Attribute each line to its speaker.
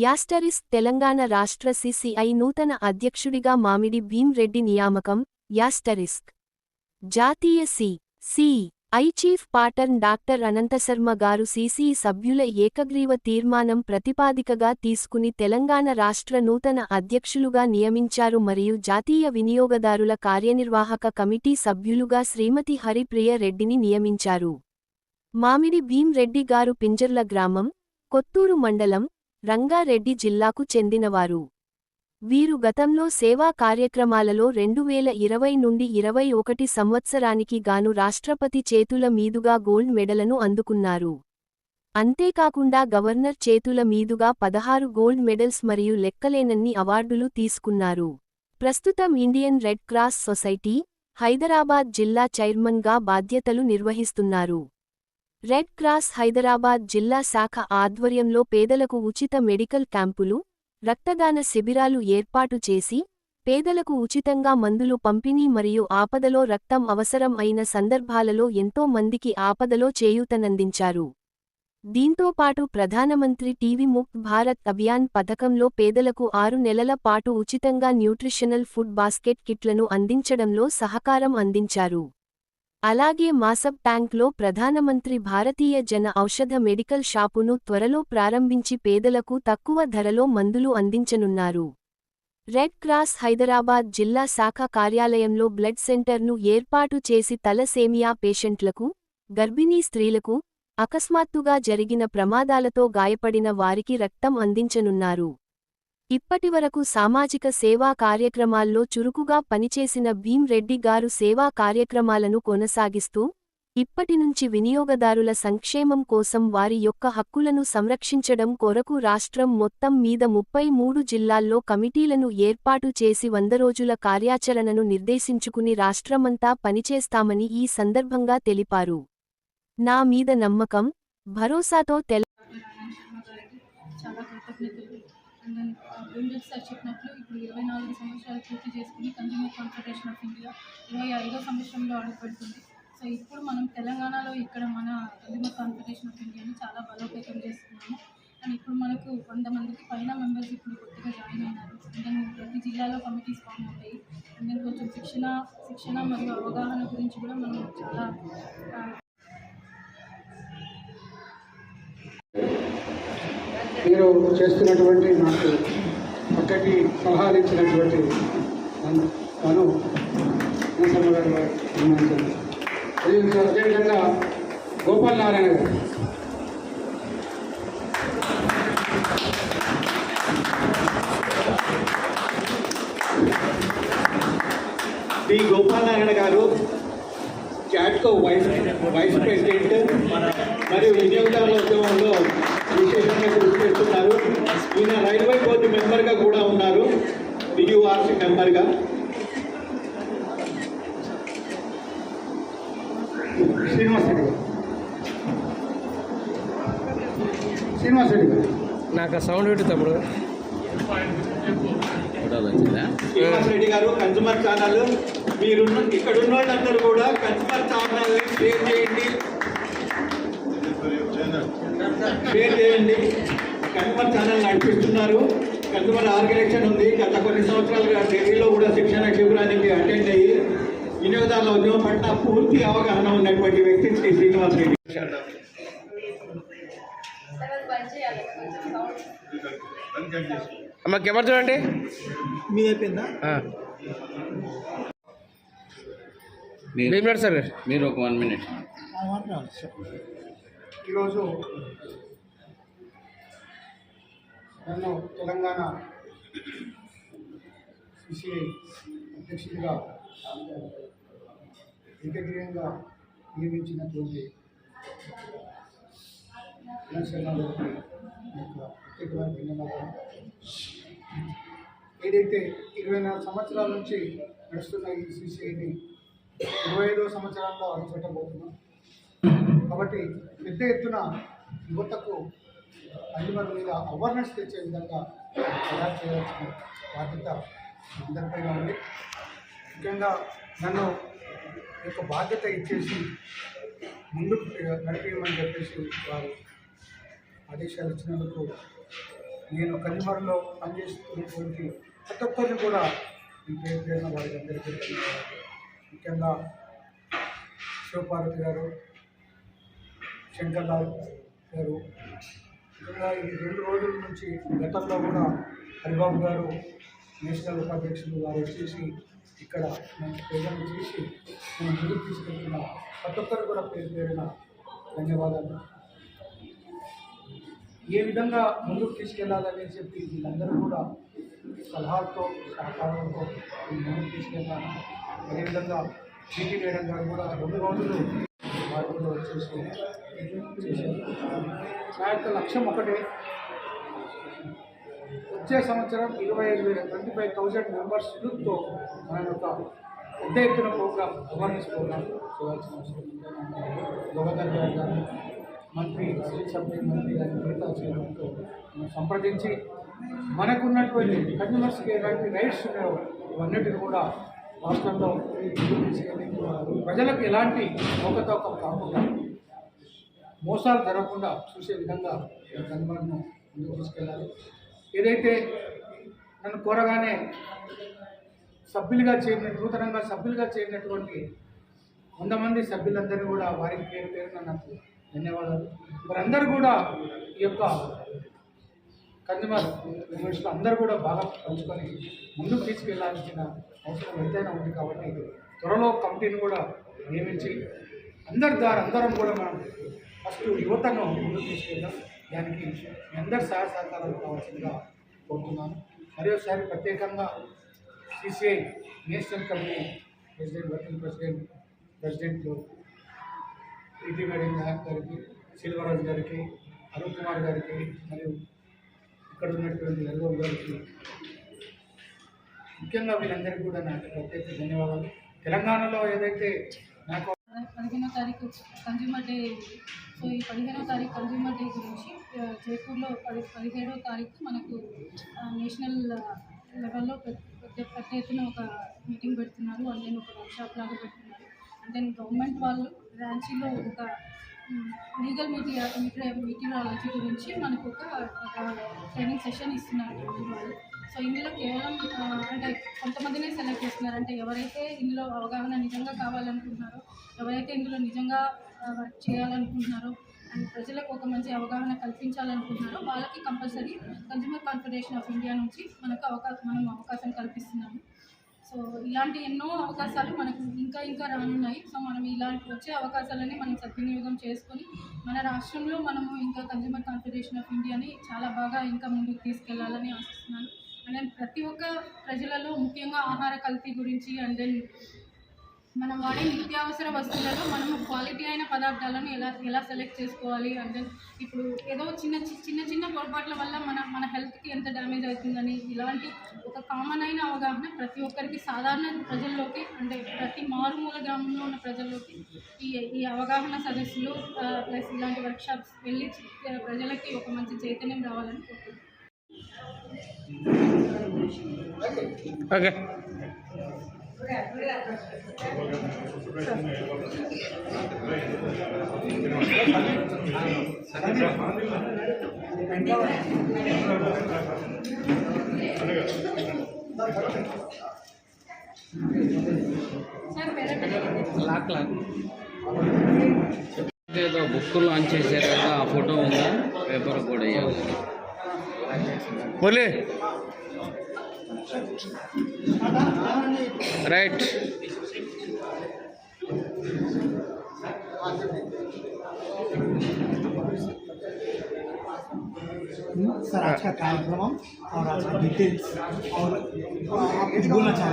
Speaker 1: యాస్టరిస్ తెలంగాణ రాష్ట్ర సిసిఐ నూతన అధ్యక్షుడిగా మామిడి భీంరెడ్డి నియామకం యాస్టరిస్క్. జాతీయ C C I chief patron doctor Ananthasharma గారు సిసిఈ సభ్యుల ఏకగ్రీవ తీర్మానం ప్రతిపాదికగా తీసుకుని తెలంగాణ రాష్ట్ర నూతన అధ్యక్షులుగా నియమించారు మరియు జాతీయ వినియోగదారుల కార్యనిర్వాహక కమిటీ సభ్యులుగా శ్రీమతి హరిప్రియ రెడ్డిని నియమించారు. మామిడి భీమ్ రెడ్డి గారు పింజర్ల గ్రామం కొత్తూరు మండలం రంగారెడ్డి జిల్లాకు చెందినవారు. వీరు గతంలో సేవా కార్యక్రమాలలో రెండువేల ఇరవై నుండి ఇరవై ఒకటి సంవత్సరానికి గాను రాష్ట్రపతి చేతుల మీదుగా గోల్డ్ మెడలను అందుకున్నారు. అంతేకాకుండా గవర్నర్ చేతుల మీదుగా పదహారు గోల్డ్ మెడల్స్ మరియు లెక్కలేనన్ని అవార్డులు తీసుకున్నారు. ప్రస్తుతం Indian Red Cross society Hyderabad జిల్లా చైర్మన్గా బాధ్యతలు నిర్వహిస్తున్నారు. రెడ్ క్రాస్ హైదరాబాద్ జిల్లా శాఖ ఆధ్వర్యంలో పేదలకు ఉచిత మెడికల్ క్యాంపులు రక్తదాన శిబిరాలు ఏర్పాటు చేసి పేదలకు ఉచితంగా మందులు పంపిణీ మరియు ఆపదలో రక్తం అవసరం అయిన సందర్భాలలో ఎంతో మందికి ఆపదలో చేయూతనందించారు. దీంతోపాటు ప్రధానమంత్రి టీవీ ముక్త్ భారత్ అభియాన్ పథకంలో పేదలకు ఆరు నెలల పాటు ఉచితంగా న్యూట్రిషనల్ ఫుడ్ బాస్కెట్ కిట్లను అందించడంలో సహకారం అందించారు. అలాగే మాసబ్ ట్యాంక్లో ప్రధానమంత్రి భారతీయ జన ఔషధ మెడికల్ షాపును త్వరలో ప్రారంభించి పేదలకు తక్కువ ధరలో మందులు అందించనున్నారు. రెడ్ క్రాస్ హైదరాబాద్ జిల్లా శాఖ కార్యాలయంలో బ్లడ్ సెంటర్ను ఏర్పాటు చేసి తలసేమియా పేషెంట్లకు గర్భిణీ స్త్రీలకు అకస్మాత్తుగా జరిగిన ప్రమాదాలతో గాయపడిన వారికి రక్తం అందించనున్నారు. ఇప్పటివరకు సామాజిక సేవా కార్యక్రమాల్లో చురుకుగా పనిచేసిన భీమ్ రెడ్డి గారు సేవా కార్యక్రమాలను కొనసాగిస్తూ ఇప్పటినుంచి వినియోగదారుల సంక్షేమం కోసం వారి యొక్క హక్కులను సంరక్షించడం కొరకు రాష్ట్రం మొత్తం మీద ముప్పై మూడు జిల్లాల్లో కమిటీలను ఏర్పాటు చేసి వంద రోజుల కార్యాచరణను నిర్దేశించుకుని రాష్ట్రమంతా పనిచేస్తామని ఈ సందర్భంగా తెలిపారు. నా మీద నమ్మకం భరోసాతో తెల
Speaker 2: శర్మ సార్ చెప్పినట్లు ఇప్పుడు ఇరవై నాలుగు సంవత్సరాలు పూర్తి చేసుకుని కన్జ్యూమర్ కాన్ఫెడరేషన్ ఆఫ్ ఇండియా ఇరవై ఐదో సంవత్సరంలో అడుగుపెడుతుంది సో ఇప్పుడు మనం తెలంగాణలో ఇక్కడ మన కన్జ్యూమర్ కాన్ఫెడరేషన్ ఆఫ్ ఇండియాని చాలా బలోపేతం చేస్తున్నాము. అండ్ ఇప్పుడు మనకు వంద మందికి పైన మెంబర్స్ ఇప్పుడు కొత్తగా జాయిన్ అయినారు. అండ్ ప్రతి జిల్లాలో కమిటీస్ ఫామ్ అవుతాయి. అండ్ కొంచెం శిక్షణ శిక్షణ మరియు అవగాహన గురించి కూడా మనం చాలా
Speaker 3: మీరు చేస్తున్నటువంటి నాకు చక్కటి సలహాలు ఇచ్చినటువంటి తను నరసింహ గారు అదే అదేవిధంగా గోపాల్ నారాయణ గారు.
Speaker 4: ఈ గోపాల్ నారాయణ గారు క్యాట్కో వైస్ వైస్ ప్రెసిడెంట్ మరియు వినియోగదారుల ఉద్యమంలో విశేషంగా కృషి చేస్తున్నారు. ఈయన రైల్వే బోర్డు మెంబర్గా కూడా ఉన్నారు. డియూఆర్సీ మెంబర్గా.
Speaker 3: శ్రీనివాస్ రెడ్డి గారు. శ్రీనివాస్ రెడ్డి గారు.
Speaker 5: నాకు సౌండ్ పెట్టి తమ్ముడు.
Speaker 4: శ్రీనివాస్ రెడ్డి గారు కన్సూమర్ ఛానల్. మీరు ఇక్కడ ఉన్న వాళ్ళందరూ కూడా కన్సూమర్ ఛానల్ షేర్ చేయండి. షేర్ చేయండి. కన్సూమర్ ఛానల్ నడిపిస్తున్నారు. కన్సూమర్ ఆర్గనైజేషన్ ఉంది. గత కొన్ని సంవత్సరాలుగా ఢిల్లీలో కూడా శిక్షణ శిబిరానికి అటెండ్ అయ్యి వినియోగదారుల ఉద్యమం పట్ల పూర్తి అవగాహన ఉన్నటువంటి వ్యక్తి శ్రీ శ్రీనివాస్ రెడ్డి
Speaker 5: అమ్మ కెమెరా చూడండి.
Speaker 4: మీద అయిపోయిందా.
Speaker 6: మీరు
Speaker 5: సార్
Speaker 6: మీరు? ఒక వన్ మినిట్.
Speaker 3: ఈరోజు నన్ను తెలంగాణ సిసిఐ అధ్యక్షుడిగా ఏకగ్రీయంగా నియమించినటువంటి శర్మ గారికి యొక్క ప్రత్యేకమైన ధన్యవాదాలు. ఏదైతే ఇరవై నాలుగు సంవత్సరాల నుంచి నడుస్తున్న ఈ సిసిఐని ఇరవై ఐదో సంవత్సరాల్లో అడుగుపెట్టబోతున్నాం కాబట్టి పెద్ద ఎత్తున యువతకు కన్జ్యూమర్ మీద అవేర్నెస్ తెచ్చే విధంగా తయారు చేయాల్సిన బాధ్యత అందరిపైన ఉంది. ముఖ్యంగా నన్ను యొక్క బాధ్యత ఇచ్చేసి ముందుకు నడిపేయమని చెప్పేసి వారు ఆదేశాలు ఇచ్చినందుకు నేను కన్యూమర్లో పనిచేస్తున్నటువంటి ప్రతి ఒక్కరిని కూడా ఈ పేరు పేరున వారికి అందరికీ ముఖ్యంగా శివపార్వతి గారు శంకర్లాల్ గారు ముఖ్యంగా ఈ రెండు రోజుల నుంచి గతంలో కూడా హరిబాబు గారు నేషనల్ ఉపాధ్యక్షులు వారు వచ్చేసి ఇక్కడ మంచి ప్రజలను చేసి మేము ముందుకు తీసుకెళ్తున్న ప్రతి ఒక్కరు కూడా పేరు పేరున ధన్యవాదాలు. ఏ విధంగా ముందుకు తీసుకెళ్ళాలని చెప్పి వీళ్ళందరూ కూడా సలహాలతో సహకారంతో ముందుకు తీసుకెళ్ళాను అదేవిధంగా సిటీ మేడం గారు కూడా రెండు రోజులు వారు కూడా వచ్చేసి చేశారు. నా యొక్క లక్ష్యం ఒకటే. వచ్చే సంవత్సరం ఇరవై ఐదు వేల ట్వంటీ ఫైవ్ థౌజండ్ మెంబర్స్ యూత్తో మన యొక్క పెద్ద ఎత్తున ప్రోగ్రామ్ అవేర్నెస్ ప్రోగ్రామ్ చేయాల్సిన అవసరం ఉందని గవర్నర్ గారు మంత్రి సివిల్ మంత్రి గారి మిగతా చైర్మన్తో సంప్రదించి మనకున్నటువంటి కన్జ్యూమర్స్కి ఎలాంటి రైట్స్ ఉన్నాయో ఇవన్నిటిని కూడా రాష్ట్రంలో తీసుకెళ్ళి ప్రజలకు ఎలాంటి అవకతవకం కాకుండా మోసాలు జరగకుండా చూసే విధంగా ఈ ముందుకు తీసుకెళ్ళాలి. ఏదైతే నన్ను కోరగానే సభ్యులుగా చేరిన నూతనంగా సభ్యులుగా చేరినటువంటి వంద మంది సభ్యులందరినీ కూడా వారికి పేరు పేరున నాకు ధన్యవాదాలు. వారందరూ కూడా ఈ యొక్క కన్జ్యూమర్ యూనివర్సిటీలో అందరూ కూడా బాగా పంచుకొని ముందుకు తీసుకెళ్ళాల్సిన అవసరం ఎంతైనా ఉంది కాబట్టి త్వరలో కమిటీని కూడా నియమించి అందరి ద్వారా అందరం కూడా మనం ఫస్ట్ యువతను ముందుకు తీసుకెళ్దాం. దానికి మీ అందరి సహాయ సహకారాలు కావాల్సిందిగా కోరుతున్నాను. మరోసారి ప్రత్యేకంగా CCI national committee president working president ప్రెసిడెంట్లు ఈటీ మేడం గారికి శిల్వరాజు గారికి అరుణ్ కుమార్ గారికి మరియు ఇక్కడ ఉన్నటువంటి ఎల్గో గారికి ముఖ్యంగా వీళ్ళందరికీ కూడా నాకు ప్రత్యేక ధన్యవాదాలు. తెలంగాణలో ఏదైతే నాకు
Speaker 2: పదిహేనో తారీఖు కన్జ్యూమర్ డే సో ఈ పదిహేనో తారీఖు కన్జ్యూమర్ డే గురించి జైపూర్లో పది పదిహేడో తారీఖు మనకు నేషనల్ లెవెల్లో పెద్ద పెద్ద ఎత్తున ఒక మీటింగ్ పెడుతున్నారు. అండ్ నేను ఒక వర్క్షాప్ లాగా పెడుతున్నారు. దెన్ గవర్నమెంట్ వాళ్ళు రాంచీలో ఒక లీగల్ మీడియా మీటియాలజీ గురించి మనకు ఒక ట్రైనింగ్ సెషన్ ఇస్తున్నారు వాళ్ళు. సో ఇందులో కేవలం అంటే కొంతమందినే సెలెక్ట్ చేస్తున్నారు. అంటే ఎవరైతే ఇందులో అవగాహన నిజంగా కావాలనుకుంటున్నారో ఎవరైతే ఇందులో నిజంగా వర్క్ చేయాలనుకుంటున్నారో అండ్ ప్రజలకు ఒక మంచి అవగాహన కల్పించాలనుకుంటున్నారో వాళ్ళకి compulsory consumer confederation of India నుంచి మనకు అవకాశం మనం అవకాశం కల్పిస్తున్నాము. సో ఇలాంటి ఎన్నో అవకాశాలు మనకు ఇంకా ఇంకా రానున్నాయి. సో మనం ఇలాంటి వచ్చే అవకాశాలని మనం సద్వినియోగం చేసుకొని మన రాష్ట్రంలో మనము ఇంకా కన్జ్యూమర్ కాన్ఫెడరేషన్ ఆఫ్ ఇండియాని చాలా బాగా ఇంకా ముందుకు తీసుకెళ్ళాలని ఆశిస్తున్నాను. అండ్ ప్రతి ఒక్క ప్రజలలో ముఖ్యంగా ఆహార కల్తీ గురించి అండ్ దెన్ మనం వాడే నిత్యావసర వస్తువులలో మనం క్వాలిటీ అయిన పదార్థాలను ఎలా ఎలా సెలెక్ట్ చేసుకోవాలి? అంటే ఇప్పుడు ఏదో చిన్న చిన్న చిన్న పొరపాట్ల వల్ల మన మన హెల్త్కి ఎంత డ్యామేజ్ అవుతుందని ఇలాంటి ఒక కామన్ అయిన అవగాహన ప్రతి ఒక్కరికి సాధారణ ప్రజల్లోకి అంటే ప్రతి మారుమూల గ్రామంలో ఉన్న ప్రజల్లోకి ఈ ఈ అవగాహన సదస్సులు ప్లస్ ఇలాంటి వర్క్షాప్స్ వెళ్ళి ప్రజలకి ఒక మంచి చైతన్యం రావాలని కోరుకుంటున్నాను.
Speaker 5: ఓకే. ఏదో బుక్ లాంచ్ చేశారు కదా ఆ ఫోటో ఉందా? పేపర్ కూడా వేయాలి మురళి. రైట్
Speaker 7: सर आज का कार्यक्रम और आज का डिटेल्स और आप कुछ बोलना चाहें?